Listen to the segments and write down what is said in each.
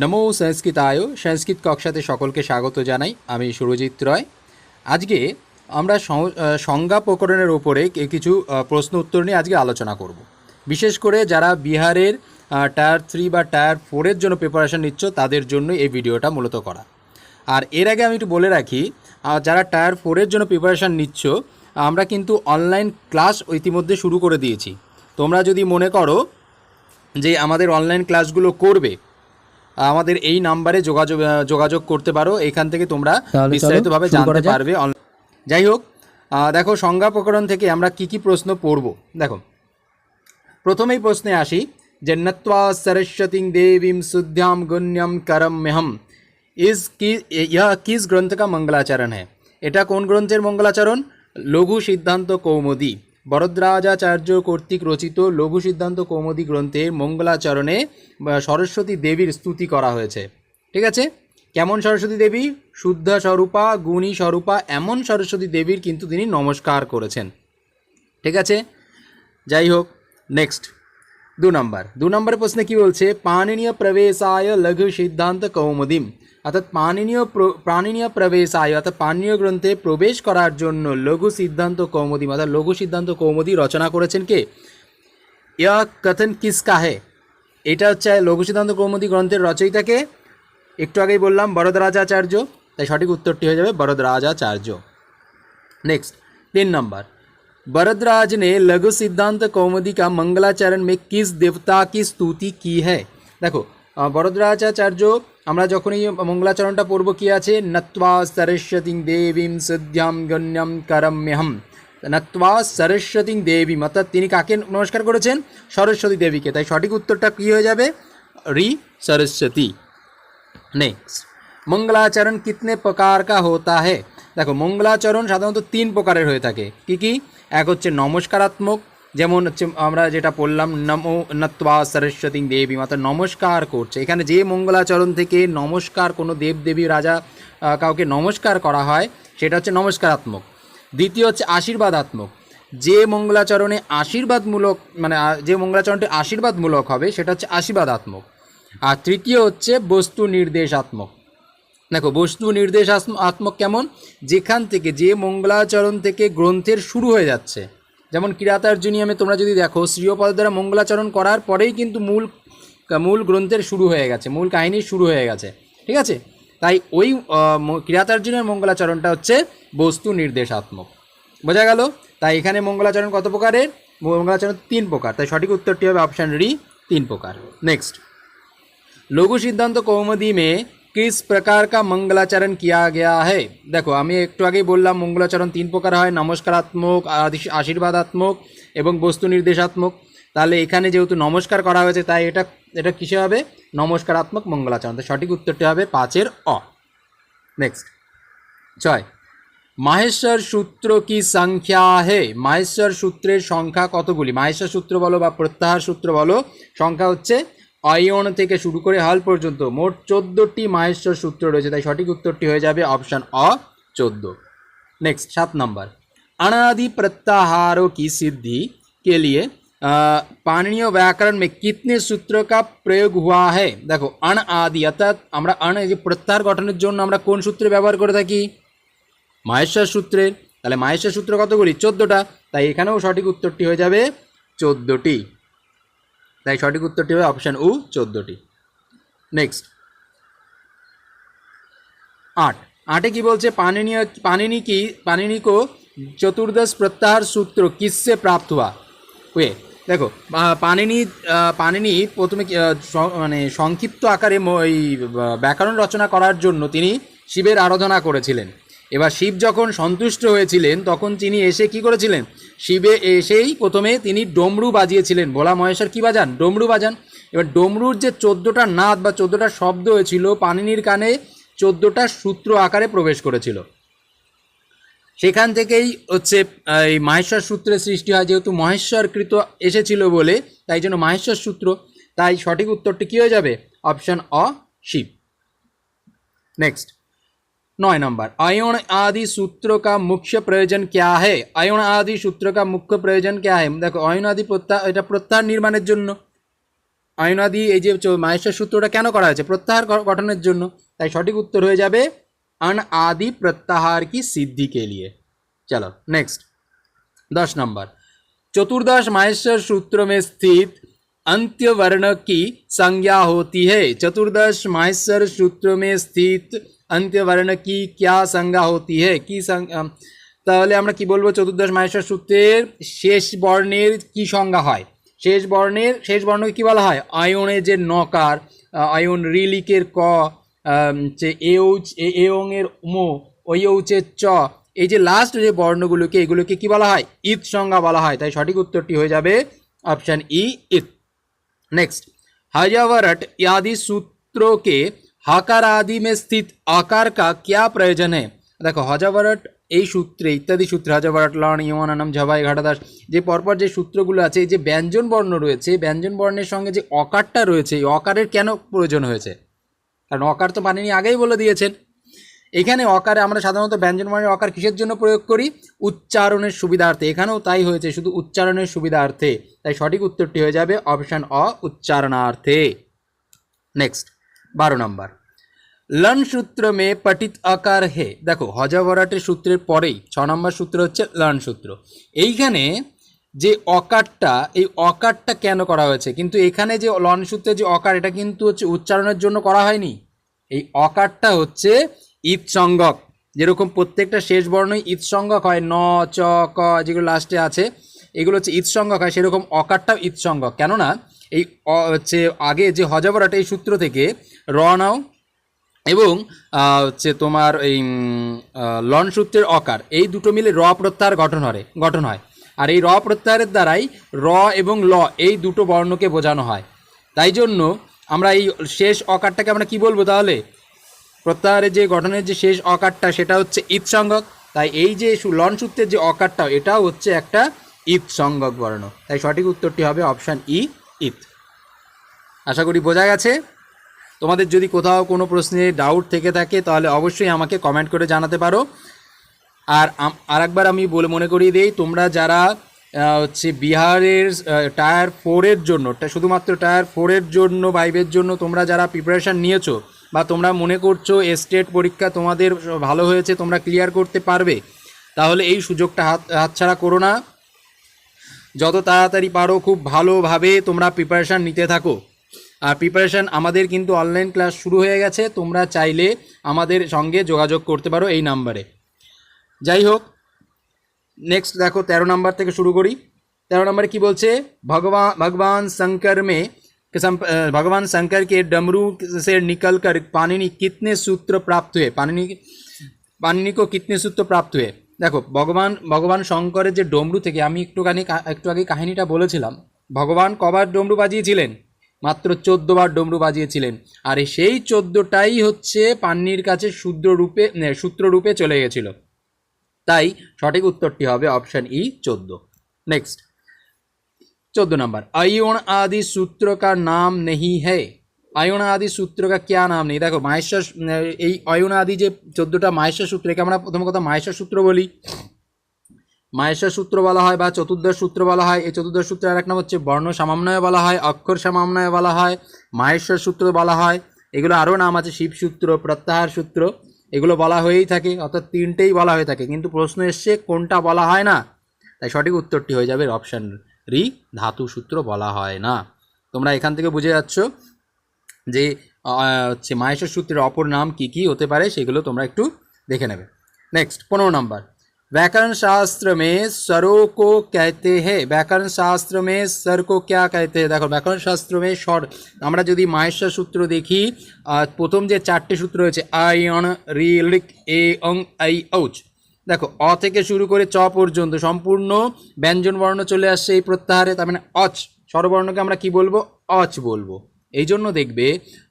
নমো সংস্কৃতায় সংস্কৃত কক্ষাতে সকলকে স্বাগত জানাই। আমি সুরজিৎ রয়। আজকে আমরা সংজ্ঞা প্রকরণের ওপরে কিছু প্রশ্ন উত্তর নিয়ে আজকে আলোচনা করব। বিশেষ করে যারা বিহারের টায়ার থ্রি বা টায়ার ফোরের জন্য প্রিপারেশন নিচ্ছ, তাদের জন্য এই ভিডিওটা মূলত করা। আর এর আগে আমি একটু বলে রাখি যারা টায়ার ফোরের জন্য প্রিপারেশান নিচ্ছ, আমরা কিন্তু অনলাইন ক্লাস ইতিমধ্যে শুরু করে দিয়েছি। তোমরা যদি মনে করো যে আমাদের অনলাইন ক্লাসগুলো করবে আমাদের এই নাম্বারে যোগাযোগ যোগাযোগ করতে পারো। এখান থেকে তোমরা বিস্তারিতভাবে জানতে পারবে যাই হোক দেখো সংজ্ঞা প্রকরণ থেকে আমরা কি কি প্রশ্ন পড়ব? দেখো প্রথমেই প্রশ্নে আসি যে নত্বা সরস্বতী দেবীম শুদ্ধ্যাম গুণ্যম মেহম ইজ কি ইহ কিস গ্রন্থ কা মঙ্গলাচরণ? হ্যাঁ এটা কোন গ্রন্থের মঙ্গলাচরণ? লঘু সিদ্ধান্ত কৌমুদী। বরদ্রাজাচার্য কর্তৃক রচিত লঘু সিদ্ধান্ত কৌমুদী গ্রন্থে মঙ্গলাচরণে সরস্বতী দেবীর স্তুতি করা হয়েছে। ঠিক আছে? কেমন সরস্বতী দেবী? শুদ্ধ স্বরূপা, গুণী স্বরূপা, এমন সরস্বতী দেবীর কিন্তু তিনি নমস্কার করেছেন। ঠিক আছে? যাই হোক, নেক্সট। দু নম্বর। দু নম্বর প্রশ্নে কি বলছে? পাণিনীয় প্রবেশায় লঘু সিদ্ধান্ত কৌমুদিম। অর্থাৎ পাণিনীয় প্র- পাণিনীয় প্রবেশায় অর্থাৎ পাণীয় গ্রন্থে প্রবেশ করার জন্য লঘু সিদ্ধান্ত কৌমুদিম অর্থাৎ লঘু সিদ্ধান্ত কৌমুদি রচনা করেছেন কে ইয়া কথন কিসকা হে এটা হচ্ছে লঘু সিদ্ধান্ত কৌমুদি গ্রন্থের রচয়িতাকে একটু আগেই বললাম বরদরাজাচার্য তাই সঠিক উত্তরটি হয়ে যাবে বরদরাজাচার্য नेक्स्ट तीन नंबर भरद्वाज ने लघु सिद्धांत कौमुदी का मंगलाचरण में किस देवता की स्तुति की है দেখো আহ, বরদ্রাজাচার্য আমরা যখন এই মঙ্গলাচরণটা পড়ব, কি আছে? নত্বা সরস্বতী দেবীম সদ্যাম গণ্যম করম্যহম। নত্বা সরস্বতী দেবীম, অর্থাৎ তিনি কাকে নমস্কার করেছেন? সরস্বতী দেবীকে। তাই সঠিক উত্তরটা কী হয়ে যাবে? রি সরস্বতী। নেক্সট মঙ্গলাচরণ কিতনে প্রকার কা হোতা হে? দেখো, মঙ্গলাচরণ সাধারণত তিন প্রকারের হয়ে থাকে। কি কি? এক হচ্ছে নমস্কারাত্মক যেমন হচ্ছে আমরা যেটা পড়লাম, নমো নত্বা সরস্বতী দেবী মাতা নমস্কার করছে। এখানে যে মঙ্গলাচরণ থেকে নমস্কার কোনো দেবদেবী রাজা কাউকে নমস্কার করা হয়, সেটা হচ্ছে নমস্কারাত্মক। দ্বিতীয় হচ্ছে আশীর্বাদাত্মক। যে মঙ্গলাচরণে আশীর্বাদমূলক মানে যে মঙ্গলাচরণটি আশীর্বাদমূলক হবে, সেটা হচ্ছে আশীর্বাদাত্মক। আর তৃতীয় হচ্ছে বস্তু নির্দেশাত্মক। দেখো, বস্তু নির্দেশ আত্ম- আত্মক কেমন? যেখান থেকে, যে মঙ্গলাচরণ থেকে গ্রন্থের শুরু হয়ে যাচ্ছে। যেমন কিরাতার্জুনিয়ামে তোমরা যদি দেখো, শ্রীয়পদ দ্বারা মঙ্গলাচরণ করার পরেই কিন্তু মূল মূল গ্রন্থের শুরু হয়ে গেছে, মূল কাহিনীর শুরু হয়ে গেছে, ঠিক আছে? তাই ওই কিরাতার্জুনের মঙ্গলাচরণটা হচ্ছে বস্তু নির্দেশাত্মক। বোঝা গেল? তাই এখানে মঙ্গলাচরণ কত প্রকারের? মঙ্গলাচরণ তিন প্রকার, তাই সঠিক উত্তরটি হবে অপশান ডি তিন প্রকার। নেক্সট লঘু সিদ্ধান্ত কৌমদি में किस प्रकार का मंगलाचरण किया गया है দেখো আমি একটু আগেই বললাম মঙ্গলাচরণ তিন প্রকার হয় নমস্কারাত্মক আদি- আশীর্বাদাত্মক এবং বস্তু নির্দেশাত্মক তাহলে এখানে যেহেতু নমস্কার করা হয়েছে তাই এটা এটা কিসে হবে নমস্কারাত্মক মঙ্গলাচরণ তাই সঠিক উত্তরটি হবে পাঁচের অ নেক্সট ছয় মাহেশ্বর সূত্র কি সংখ্যা হে মাহেশ্বর সূত্রের সংখ্যা কতগুলি মাহেশ্বর সূত্র বলো বা প্রত্যাহার সূত্র বলো সংখ্যা হচ্ছে অয়ন থেকে শুরু করে হাল পর্যন্ত মোট চোদ্দোটি মাহেশ্বর সূত্র রয়েছে তাই সঠিক উত্তরটি হয়ে যাবে অপশন অ চোদ্দ नेक्स्ट सात नंबर अनादि प्रत्याहारों की सिद्धि के लिए अ, पाणिनीय व्याकरण में कितने सूत्रों का प्रयोग हुआ है দেখো अण आदि অর্থাৎ আমরা अण এই যে প্রত্যাহার গঠনের জন্য আমরা কোন সূত্রে ব্যবহার করে থাকি মাহেশ্বর সূত্রের তাহলে মাহেশ্বর সূত্র কতগুলি চোদ্দোটা তাই এখানেও সঠিক উত্তরটি হয়ে যাবে চোদ্দোটি তাই সঠিক উত্তরটি হবে অপশান উ, চোদ্দোটি। নেক্সট আট। আটে কি বলছে, পানিনি পানিনি কি, পানিনি কো চতুর্দশ প্রত্যাহার সূত্র কিসে প্রাপ্ত হওয়া? ওয়ে দেখো পানিনি পানিনি প্রথমে মানে সংক্ষিপ্ত আকারে ওই ব্যাকরণ রচনা করার জন্য তিনি শিবের আরাধনা করেছিলেন। এবার শিব যখন সন্তুষ্ট হয়েছিলেন, তখন তিনি এসে কি করেছিলেন? শিবে এসেই প্রথমে তিনি ডমরু বাজিয়েছিলেন। ভোলা মহেশ্বর কী বাজান? ডমরু বাজান। এবার ডমরুর যে চোদ্দোটা নাদ বা চোদ্দোটা শব্দ হয়েছিল, পানিনির কানে চোদ্দোটা সূত্র আকারে প্রবেশ করেছিল। সেখান থেকেই হচ্ছে, এই মাহেশ্বর সূত্রের সৃষ্টি হয়। যেহেতু মহেশ্বরকৃত এসেছিল বলে, তাই জন্য মাহেশ্বর সূত্র। তাই সঠিক উত্তরটি কী হয়ে যাবে? অপশান অ, শিব। নেক্সট नौ नंबर अयण आदि सूत्र का मुख्य प्रयोजन क्या है अयण आदि सूत्र का मुख्य प्रयोजन क्या है দেখো অয়ন আদি প্রত্যাহার এটা প্রত্যাহার নির্মাণের জন্য আয়নাদি এই যে চ- মাহেশ্বর সূত্রটা কেন করা হয়েছে প্রত্যাহার গ- গঠনের জন্য তাই সঠিক উত্তর হয়ে যাবে अन आदि प्रत्याहार की सिद्धि के लिए चलो नेक्स्ट दस नंबर चतुर्दश माहेश्वर सूत्र में स्थित अंत्य वर्ण की संज्ञा होती है चतुर्दश माहेश्वर सूत्र में स्थित অন্ত্যবর্ণ কি ক্যা সংজ্ঞা হতি হে কি তাহলে আমরা কি বলব? চতুর্দশ মাহেশ্বর সূত্রের শেষ বর্ণের কি সংজ্ঞা হয়? শেষ বর্ণের, শেষ বর্ণকে কি বলা হয়? আয়নের যে নকার আয়ন রিলিকের ক যে এউচ, এং এর মো ওইউচের চ, এই যে লাস্ট যে বর্ণগুলোকে, এগুলোকে কি বলা হয়? ঈদ সংজ্ঞা বলা হয়। তাই সঠিক উত্তরটি হয়ে যাবে অপশান e, ই ঈদ নেক্সট হাজাভারট ইয়াদি সূত্রকে के हकार आदि में स्थित आकार का क्या प्रयोजन है দেখো হজাবরট এই সূত্রে ইত্যাদি সূত্রে হজাবরট লন ইমানানাম ঝাবাই ঘাটাদাস যে পরপর যে সূত্রগুলো আছে এই যে ব্যঞ্জন বর্ণ রয়েছে এই ব্যঞ্জন বর্ণের সঙ্গে যে অকারটা রয়েছে এই অকারের কেন প্রয়োজন হয়েছে কারণ অকার তো পানিনি আগেই বলে দিয়েছেন এখানে অকারে আমরা সাধারণত ব্যঞ্জন বর্ণের অকার কিসের জন্য প্রয়োগ করি উচ্চারণের সুবিধার্থে এখানেও তাই হয়েছে শুধু উচ্চারণের সুবিধার্থে তাই সঠিক উত্তরটি হয়ে যাবে অপশন অ উচ্চারণার্থে নেক্সট বারো নম্বর। লন সূত্র মে পঠিত আকার হে। দেখো হজাবরাটের সূত্রের পরেই ছ নম্বর সূত্র হচ্ছে লন সূত্র। এইখানে যে অকারটা, এই অকারটা কেন করা হয়েছে? কিন্তু এখানে যে লন সূত্রে যে অকার, এটা কিন্তু হচ্ছে উচ্চারণের জন্য করা হয়নি। এই অকারটা হচ্ছে সংজ্ঞক যেরকম প্রত্যেকটা শেষ বর্ণই সংজ্ঞক হয়, ন, চ, ক, যেগুলো লাস্টে আছে, এগুলো হচ্ছে সংজ্ঞক হয়, সেরকম অকারটাও সংজ্ঞক কেননা, এই হচ্ছে আগে যে হজাবরাট এই সূত্র থেকে র নাও এবং হচ্ছে তোমার এই লন সূত্রের অকার। এই দুটো মিলে র প্রত্যাহার গঠন হয় গঠন হয়। আর এই র প্রত্যাহারের দ্বারাই র এবং ল এই দুটো বর্ণকে বোঝানো হয়। তাই জন্য আমরা এই শেষ অকারটাকে আমরা কি বলব তাহলে? প্রত্যাহারের যে গঠনের যে শেষ অকারটা সেটা হচ্ছে ঈদ সংজ্ঞক তাই এই যে লন সূত্রের যে অকারটা এটাও হচ্ছে একটা ঈদ সংজ্ঞক বর্ণ। তাই সঠিক উত্তরটি হবে অপশান ই ঈদ আশা করি বোঝা গেছে? তোমাদের যদি কোথাও কোনো প্রশ্নে ডাউট থেকে থাকে, তাহলে অবশ্যই আমাকে কমেন্ট করে জানাতে পারো। আর আরেকবার আমি বলে, মনে করিয়ে দিই, তোমরা যারা হচ্ছে বিহারের টায়ার ফোরের জন্য শুধুমাত্র টায়ার ফোরের জন্য ভাইবের জন্য তোমরা যারা প্রিপারেশান নিয়েছো, বা তোমরা মনে করছ স্টেট পরীক্ষা তোমাদের ভালো হয়েছে, তোমরা ক্লিয়ার করতে পারবে, তাহলে এই সুযোগটা হাত, হাতছাড়া করো না। যত তাড়াতাড়ি পারো, খুব ভালোভাবে তোমরা প্রিপারেশান নিতে থাকো। প্রিপারেশান আমাদের কিন্তু অনলাইন ক্লাস শুরু হয়ে গেছে তোমরা চাইলে আমাদের সঙ্গে যোগাযোগ করতে পারো এই নাম্বারে যাই হোক নেক্সট দেখো তেরো নাম্বার থেকে শুরু করি তেরো নম্বরে কি বলছে भगवान भगवान शंकर में के सम- अ, भगवान शंकर के डमरू से निकल कर पानिनी कितने सूत्र प्राप्त हुए पानिनी পানিনি কো কিতনে সূত্র প্রাপ্ত হয়ে দেখো ভগবান ভগবান শঙ্করের যে ডমরু থেকে আমি একটুখানি কা- একটু আগে কাহিনীটা বলেছিলাম ভগবান কবার ডমরু বাজিয়েছিলেন মাত্র চোদ্দবার ডমরু বাজিয়েছিলেন। আর সেই চোদ্দোটাই হচ্ছে পান্নির কাছে শূদ্র রূপে সূত্ররূপে চলে গেছিল। তাই সঠিক উত্তরটি হবে অপশান ই, চোদ্দ। নেক্সট। চোদ্দ নম্বর। আয়ুণ আদি সূত্র কার নাম নেহি হে। আয়ুণ আদি সূত্র কা ক্যা নাম নেই? দেখো, মাহেশ্বর এই অয়ন আদি যে চোদ্দটা মাহেশ্বর সূত্র একে আমরা প্রথম কথা মাহেশ্বর সূত্র বলি। মাহেশ্বর সূত্র বলা হয় বা চতুর্দশ সূত্র বলা হয়। এই চতুর্দশ সূত্রের আর এক নাম হচ্ছে বর্ণ সামান্বয় বলা হয়, অক্ষর সামান্বয় বলা হয় মাহেশ্বর সূত্র বলা হয়। এগুলো আরও নাম আছে, শিব সূত্র, প্রত্যাহার সূত্র। এগুলো বলা হয়েই থাকে, অর্থাৎ তিনটেই বলা হয়ে থাকে। কিন্তু প্রশ্ন এসছে, কোনটা বলা হয় না? তাই সঠিক উত্তরটি হয়ে যাবে অপশান রি, ধাতু সূত্র বলা হয় না। তোমরা এখান থেকে বুঝে যাচ্ছ যে হচ্ছে মাহেশ্বর সূত্রের অপর নাম কি কি হতে পারে, সেগুলো তোমরা একটু দেখে নেবে। নেক্সট পনেরো নম্বর। व्याकरण शास्त्र में स्वरों को कहते हैं व्याकरण शास्त्र में स्वर को क्या कहते हैं দেখো ব্যাকরণ শাস্ত্র মে স্বর আমরা যদি মাহেশ্বর সূত্র দেখি আহ, প্রথম যে চারটে সূত্র রয়েছে আই অন রি লিক এ অং আই ঔচ দেখো অ থেকে শুরু করে চ পর্যন্ত সম্পূর্ণ ব্যঞ্জন বর্ণ চলে আসছে এই প্রত্যাহারে তার মানে অচ স্বরবর্ণকে আমরা কি বলবো অচ বলবো এই জন্য দেখবে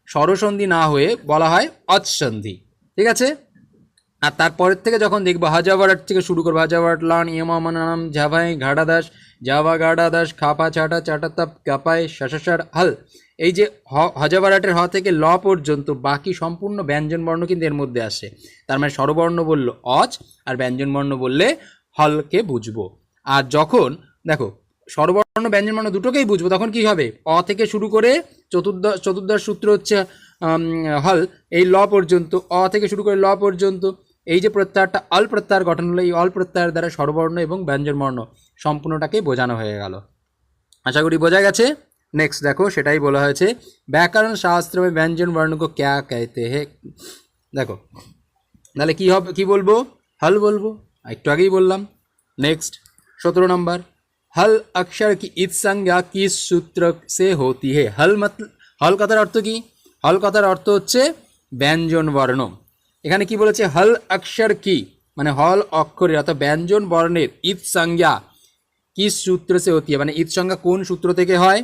স্বরসন্ধি না হয়ে বলা হয় অচ সন্ধি ঠিক আছে আর তারপরের থেকে যখন দেখব হাজাবারাট থেকে শুরু করব হাজাবারাট লান ইমামানাম ঝাভাই ঘাড়াদাস জাভা গাড়াদাস খাপা চাটা চাটাতাপ কাপায় শাসাসার হাল এই যে হজাবারাটের হ থেকে ল পর্যন্ত বাকি সম্পূর্ণ ব্যঞ্জন বর্ণ কিন্তু এর মধ্যে আসে। তার মানে স্বরবর্ণ বলল অচ আর ব্যঞ্জন বর্ণ বললে হলকে বুঝব। আর যখন, দেখো, স্বরবর্ণ ব্যঞ্জনবর্ণ দুটোকেই বুঝব, তখন কি হবে? অ থেকে শুরু করে চতুর্দশ চতুর্দশ সূত্র হচ্ছে হল। এই ল পর্যন্ত, অ থেকে শুরু করে ল পর্যন্ত এই যে প্রত্যাহারটা, অল প্রত্যাহার গঠন হলো, এই অল প্রত্যাহার দ্বারা স্বরবর্ণ এবং ব্যঞ্জনবর্ণ সম্পূর্ণটাকেই বোঝানো হয়ে গেল। আশা করি বোঝা গেছে? নেক্সট দেখো, সেটাই বলা হয়েছে, ব্যাকরণ শাস্ত্র ব্যঞ্জন বর্ণকে ক্যা কেতে হে? দেখো, তাহলে কী হবে, কী বলব? হল বলব? একটু আগেই বললাম। নেক্সট সতেরো নম্বর, হল অক্ষর কি ঈদ সংজ্ঞা কি সূত্র সে হতি হে? হল মত হল কথার অর্থ কি? হল কথার অর্থ হচ্ছে ব্যঞ্জন বর্ণ। এখানে কি বলেছে? হল অক্ষর কি? মানে হল অক্ষরের, অর্থাৎ ব্যঞ্জন বর্ণের ঈদ সংজ্ঞা। কি সূত্র সে হতি মানে ঈদ সংজ্ঞা কোন সূত্র থেকে হয়?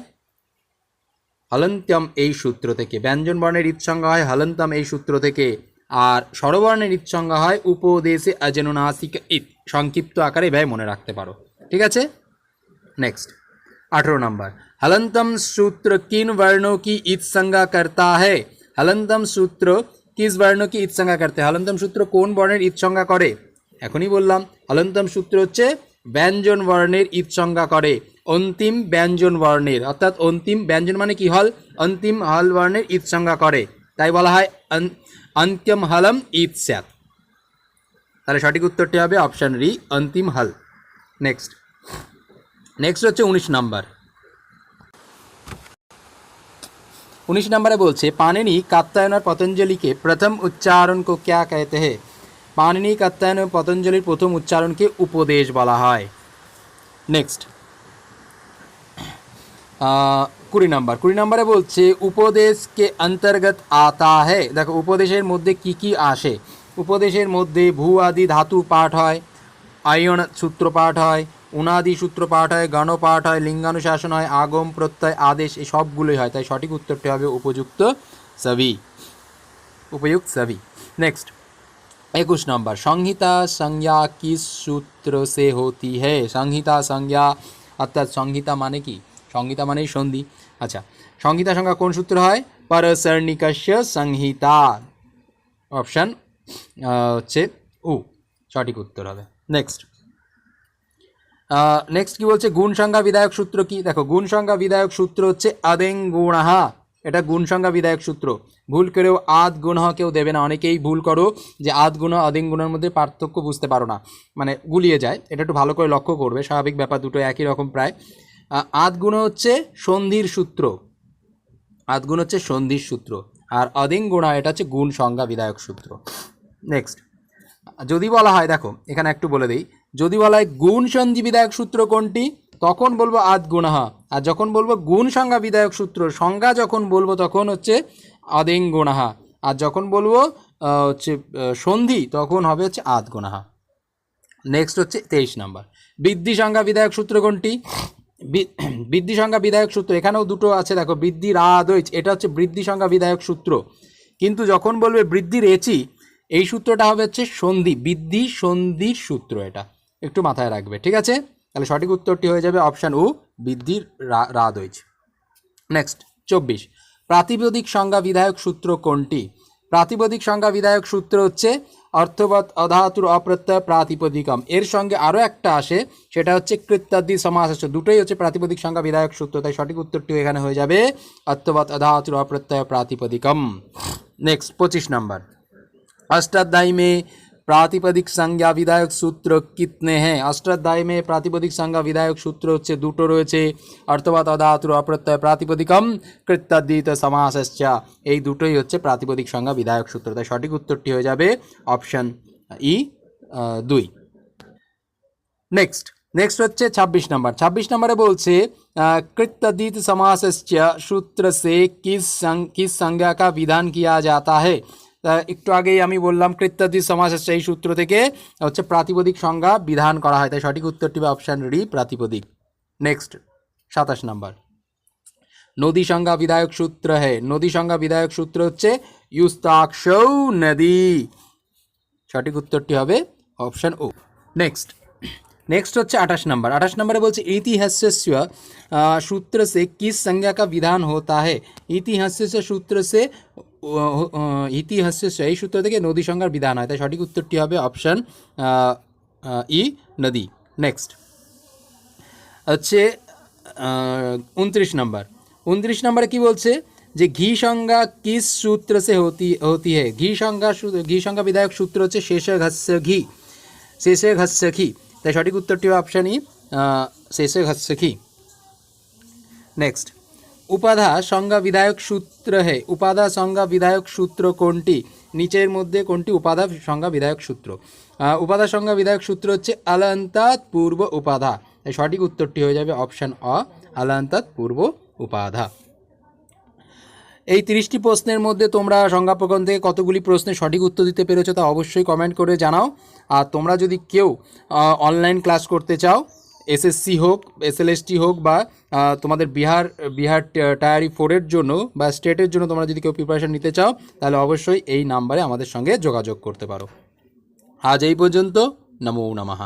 হলন্তম এই সূত্র থেকে। ব্যঞ্জন বর্ণের ঈদ সংজ্ঞা হয় হলন্তম এই সূত্র থেকে। আর স্বরবর্ণের ঈদ সংজ্ঞা হয় উপদেশে অজেনুনাসিক ঈদ সংক্ষিপ্ত আকারে ব্যয় মনে রাখতে পারো। ঠিক আছে? নেক্সট আঠেরো নম্বর। হলন্তম সূত্র কিন বর্ণ কি ঈদ সংজ্ঞা করতা হলন্তম সূত্র কিস বর্ণকে ইৎসংজ্ঞা করতে। হলন্তম সূত্র কোন বর্ণের ইৎসংজ্ঞা করে? এখনই বললাম, হলন্তম সূত্র হচ্ছে ব্যঞ্জন বর্ণের ইৎসংজ্ঞা করে। অন্তিম ব্যঞ্জন বর্ণের, অর্থাৎ অন্তিম ব্যঞ্জন মানে কি হল? অন্তিম হল বর্ণের ইৎসংজ্ঞা করে। তাই বলা হয় অন্তিম হলম ইৎস্যাত তাহলে সঠিক উত্তরটি হবে অপশান রি অন্তিম হল। নেক্সট। নেক্সট হচ্ছে উনিশ নম্বর। উনিশ নম্বরে বলছে পানিনি কাত্তায়ন আর পতঞ্জলিকে প্রথম উচ্চারণ কো ক্যা कहते हैं পানিনি কাত্তায়ন ও পতঞ্জলির প্রথম উচ্চারণকে উপদেশ বলা হয় নেক্সট কুড়ি নাম্বার কুড়ি নম্বরে বলছে উপদেশকে অন্তর্গত আতা হে দেখো উপদেশের মধ্যে কি কি আসে উপদেশের মধ্যে ভূ আদি ধাতু পাঠ হয় আয়ন সূত্র পাঠ হয় উনাদি সূত্র পাঠ হয় গণপাঠ হয় লিঙ্গানুশাসন হয় আগম, প্রত্যয় আদেশ এই সবগুলোই হয়। তাই সঠিক উত্তরটি হবে উপযুক্ত সবি উপযুক্ত সবি নেক্সট একুশ নম্বর। সংহিতা সংজ্ঞা কি সূত্র সে হতি হে? সংহিতা সংজ্ঞা, অর্থাৎ সংহিতা মানে কি? সংহিতা মানেই সন্ধি। আচ্ছা সংহিতা সংজ্ঞা কোন সূত্র হয়? পরসর্ণিকস্য সংহিতা। অপশান হচ্ছে উ। সঠিক উত্তর হবে। নেক্সট নেক্সট কি বলছে? গুণ সংজ্ঞা বিধায়ক সূত্র কি? দেখো গুণ বিধায়ক সূত্র হচ্ছে আদেং গুণাহা এটা গুণ সংজ্ঞা বিধায়ক সূত্র। ভুল করেও আদ গুণ কেউ দেবে না। অনেকেই ভুল করো যে আদ গুণ আদিং গুণের মধ্যে পার্থক্য বুঝতে পারো না। মানে গুলিয়ে যায়। এটা একটু ভালো করে লক্ষ্য করবে। স্বাভাবিক ব্যাপার দুটো একই রকম প্রায়। আদ গুণ হচ্ছে সন্ধির সূত্র। আদ গুণ হচ্ছে সন্ধির সূত্র। আর অদিং গুণা এটা হচ্ছে গুণ সংজ্ঞা বিধায়ক সূত্র। নেক্সট যদি বলা হয়, দেখো, এখানে একটু বলে দিই। যদি বলা হয় গুণ সন্ধি বিধায়ক সূত্র কোনটি, তখন বলব আদ গুণাহা। আর যখন বলব গুণ সংজ্ঞা বিধায়ক সূত্র, সংজ্ঞা যখন বলব তখন হচ্ছে আদিং গুণাহা। আর যখন বলব হচ্ছে সন্ধি, তখন হবে হচ্ছে আদ গুণাহা। নেক্সট হচ্ছে তেইশ নাম্বার। বৃদ্ধি সংজ্ঞা বিধায়ক সূত্র কোনটি? বৃদ্ধি সংজ্ঞা বিধায়ক সূত্র, এখানেও দুটো আছে, দেখো, বৃদ্ধি রাদৈচ এটা হচ্ছে বৃদ্ধি সংজ্ঞা বিধায়ক সূত্র। কিন্তু যখন বলবে বৃদ্ধির এচি এই সূত্রটা হবে হচ্ছে সন্ধি, বৃদ্ধি সন্ধির সূত্র এটা। একটু মাথায় রাখবে, ঠিক আছে? তাহলে সঠিক উত্তরটি হয়ে যাবে অপশান ও, বৃদ্ধির হয়েছে নেক্সট চব্বিশ। প্রাতিবেদিক সংজ্ঞা বিধায়ক সূত্র কোনটি? প্রাতিবেদিক সংজ্ঞা বিধায়ক সূত্র হচ্ছে অর্থবৎ অধাতুর অপ্রত্যয় প্রাতিপদিকম। এর সঙ্গে আরও একটা আসে, সেটা হচ্ছে কৃত্যাদি সমাস আছে দুটোই হচ্ছে প্রাতিপদিক সংজ্ঞা বিধায়ক সূত্র, তাই সঠিক উত্তরটি এখানে হয়ে যাবে, অর্থবৎ অধাতুর অপ্রত্যয় প্রাতিপদিকম। নেক্সট পঁচিশ নম্বর। অষ্টাধ্যায়ী মেয়ে प्रातिपदिक संज्ञा विधायक सूत्र कितने हैं अष्टाध्यायी में प्रातिपदिक संज्ञा विधायक सूत्र হচ্ছে দুটো রয়েছে অর্থবাদ অধাতুর অপ্রত্যয় প্রাতিপদিকম কৃত্যাদিত সমাসশ্চ এই দুটোই হচ্ছে প্রাতিপদিক সংজ্ঞা বিধায়ক সূত্র তাই সঠিক উত্তরটি হয়ে যাবে অপশন ই দুই নেক্সট नेक्स्ट হচ্ছে ছাব্বিশ নম্বর ছাব্বিশ নম্বরে বলছে कृत्यदित समासस्य सूत्र से किस संग किस संज्ञा का विधान किया जाता है তা একটু আগেই আমি বললাম সমাজ আছে এই সূত্র থেকে, হচ্ছে প্রাতিপদিক সংজ্ঞা বিধান করা হয়। তাই সঠিক উত্তরটি বা অপশান রি প্রাতিপদিক। নেক্সট সাতাশ নাম্বার। নদী সংজ্ঞা বিধায়ক সূত্র হে। নদী সংজ্ঞা বিধায়ক সূত্র হচ্ছে ইউস্তাক্ষ নদী। সঠিক উত্তরটি হবে অপশান ও নেক্সট नेक्स्ट হচ্ছে আঠাশ नंबर আঠাশ নম্বরে বলছে इतिहास्य सूत्र से किस संज्ञा का विधान होता है ইতিহাস্য সূত্র সে ইতিহাস্য এই সূত্র থেকে নদী সংজ্ঞার বিধান হয় তাই সঠিক উত্তরটি হবে অপশন ই নদী নেক্সট হচ্ছে उनतीस नंबर उनतीस नंबर की বলছে যে ঘি সংজ্ঞা কিস সূত্র সে হতি হতি है ঘি সংজ্ঞা সূ- ঘি সংজ্ঞা বিধায়ক সূত্র হচ্ছে শেষে ঘস্য ঘি শেষে ঘস্য ঘি তাই সঠিক উত্তরটি অপশানই শেষে ঘস্য ঘি নেক্সট উপাধা সংজ্ঞা বিধায়ক সূত্র হে, উপাধা সংজ্ঞা বিধায়ক সূত্র কোনটি? নিচের মধ্যে কোনটি? উপাধা সংজ্ঞা বিধায়ক সূত্র। উপাধা সংজ্ঞা বিধায়ক সূত্র হচ্ছে আলান্তাত পূর্ব উপাধা। তাই সঠিক উত্তরটি হয়ে যাবে অপশান অ আলান্তাত পূর্ব উপাধা। এই তিরিশটি প্রশ্নের মধ্যে তোমরা সংজ্ঞা প্রকরণ থেকে কতগুলি প্রশ্নের সঠিক উত্তর দিতে পেরেছ তা অবশ্যই কমেন্ট করে জানাও। আর তোমরা যদি কেউ অনলাইন ক্লাস করতে চাও এসএসসি হোক এসএলএসটি হোক বা তোমাদের বিহার বিহার টায়ারি ফোরের জন্য বা স্টেটের জন্য তোমরা যদি কেউ প্রিপারেশন নিতে চাও, তাহলে অবশ্যই এই নাম্বারে আমাদের সঙ্গে যোগাযোগ করতে পারো। আজ এই পর্যন্ত, নমো নমঃ।